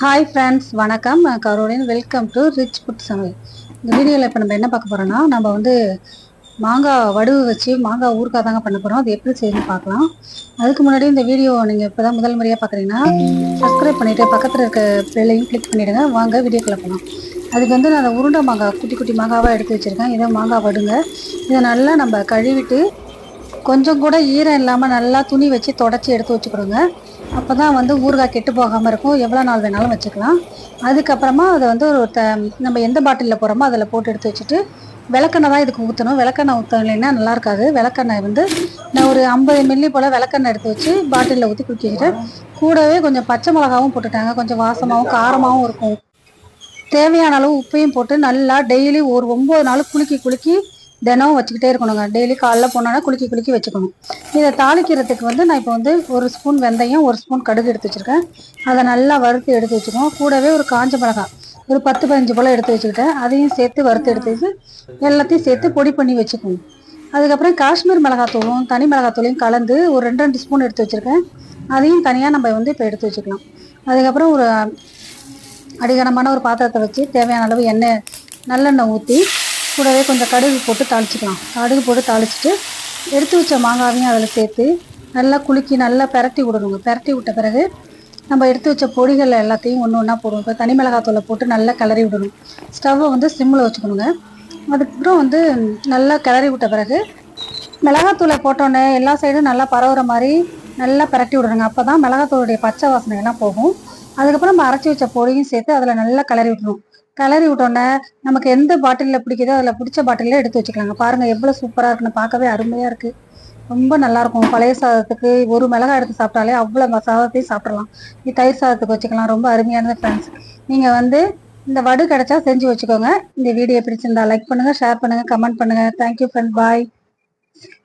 Hi friends வணக்கம். Caroline welcome to rich food சமையல் இந்த வீடியோவில் இப்போ நம்ம என்ன பார்க்க போகிறோம்னா நம்ம வந்து மாங்காய் வடுவு வச்சு மாங்காய் ஊறுகாய் தாங்க பண்ண போகிறோம் அது எப்படி செய்யணும்னு பார்க்கலாம். அதுக்கு முன்னாடி இந்த வீடியோ நீங்கள் இப்போ தான் முதல் முறையாக பார்க்குறீங்கன்னா சப்ஸ்கிரைப் பண்ணிவிட்டு பக்கத்தில் இருக்க பிள்ளையும் கிளிக் பண்ணிவிடுங்க வாங்க வீடியோக்குள்ள போகலாம் அதுக்கு வந்து நான் உருண்டை மாங்காய் குட்டி குட்டி மாங்காவாக எடுத்து வச்சுருக்கேன். இதை மாங்காய் வடுங்க. இதை நல்லா நம்ம கழுவிட்டு கொஞ்சம் கூட ஈரம் இல்லாமல் நல்லா துணி வச்சு தொடச்சி எடுத்து வச்சுக்கிடுங்க. அப்போ தான் வந்து ஊறுகாய் கெட்டு போகாமல் இருக்கும். எவ்வளோ நாள் வேணாலும் வச்சுக்கலாம். அதுக்கப்புறமா அதை வந்து ஒரு த நம்ம எந்த பாட்டிலில் போகிறோமோ அதில் போட்டு எடுத்து வச்சுட்டு விளக்கெண்ணெய் தான் இதுக்கு ஊற்றணும் விளக்கெண்ணெய் ஊற்றலைன்னா நல்லா இருக்காது. விளக்கெண்ணெய் வந்து நான் ஒரு ஐம்பது மில்லி போல் விளக்கெண்ணெய் எடுத்து வச்சு பாட்டிலில் ஊற்றி குடிக்கிட்டு கூடவே கொஞ்சம் பச்சை மிளகாவும் போட்டுட்டாங்க. கொஞ்சம் வாசமாகவும் காரமாகவும் இருக்கும். தேவையான அளவு உப்பையும் போட்டு நல்லா டெய்லி ஒரு ஒம்பது நாள் குலுக்கி குலுக்கி தினம் வச்சுக்கிட்டே இருக்கணுங்க. டெய்லி காலைல போனோன்னா குலுக்கி குலுக்கி வச்சுக்கணும். இதை தாளிக்கிறதுக்கு வந்து நான் இப்போ வந்து ஒரு ஸ்பூன் வெந்தயம் ஒரு ஸ்பூன் கடுகு எடுத்து வச்சுருக்கேன். அதை நல்லா வறுத்து எடுத்து வச்சுக்கணும். கூடவே ஒரு காஞ்ச மிளகாய் ஒரு பத்து பதினஞ்சு போல் எடுத்து வச்சுக்கிட்டேன். அதையும் சேர்த்து வறுத்து எடுத்து வச்சு எல்லாத்தையும் சேர்த்து பொடி பண்ணி வச்சுக்கணும். அதுக்கப்புறம் காஷ்மீர் மிளகாத்தூளும் தனி மிளகாத்தூளையும் கலந்து ஒரு ரெண்டு ரெண்டு ஸ்பூன் எடுத்து வச்சுருக்கேன். அதையும் தனியாக நம்ம வந்து இப்போ எடுத்து வச்சுக்கலாம். அதுக்கப்புறம் ஒரு அடிகனமான ஒரு பாத்திரத்தை வச்சு தேவையான அளவு எண்ணெய் நல்லெண்ணெய் ஊற்றி கூடவே கொஞ்சம் கடுகு போட்டு தாளிச்சிக்கலாம். கடுகு போட்டு தாளிச்சிட்டு எடுத்து வச்ச மாங்காவையும் அதில் சேர்த்து நல்லா குலுக்கி நல்லா பெரட்டி விடணுங்க. பெரட்டி விட்ட பிறகு நம்ம எடுத்து வச்ச பொடிகள் எல்லாத்தையும் ஒன்று ஒன்றா போடுவோம் இப்போ தனி மிளகாத்தூளை போட்டு நல்லா கிளறி விடணும். ஸ்டவ்வை வந்து சிம்மில் வச்சுக்கணுங்க. அதுக்கப்புறம் வந்து நல்லா கிளறி விட்ட பிறகு மிளகாத்தூளை போட்டோன்னே எல்லா சைடும் நல்லா பரவுற மாதிரி நல்லா பரட்டி விடுறோங்க அப்போ தான் மிளகாத்தூளுடைய பச்சை வாசனை எல்லாம் போகும். அதுக்கப்புறம் நம்ம அரைச்சி வச்ச பொடியும் சேர்த்து அதில் நல்லா கிளறி விட்டுரும் கலரி விட்டோன்னே நமக்கு எந்த பாட்டிலில் பிடிக்குதோ அதில் பிடிச்ச பாட்டிலில் எடுத்து வச்சுக்கலாங்க. பாருங்கள் எவ்வளோ சூப்பராக இருக்குன்னு பார்க்கவே அருமையாக இருக்குது ரொம்ப நல்லாயிருக்கும் பழைய சாதத்துக்கு ஒரு மிளகாய் எடுத்து சாப்பிட்டாலே அவ்வளோ சாதத்தையும் சாப்பிடலாம். இது தயிர் சாதத்துக்கு வச்சுக்கலாம். ரொம்ப அருமையானது ஃப்ரெண்ட்ஸ் நீங்கள் வந்து இந்த வடு கிடைச்சா செஞ்சு வச்சுக்கோங்க. இந்த வீடியோ பிடிச்சிருந்தா லைக் பண்ணுங்கள் ஷேர் பண்ணுங்கள் கமெண்ட் பண்ணுங்கள் தேங்க்யூ ஃப்ரெண்ட் பாய்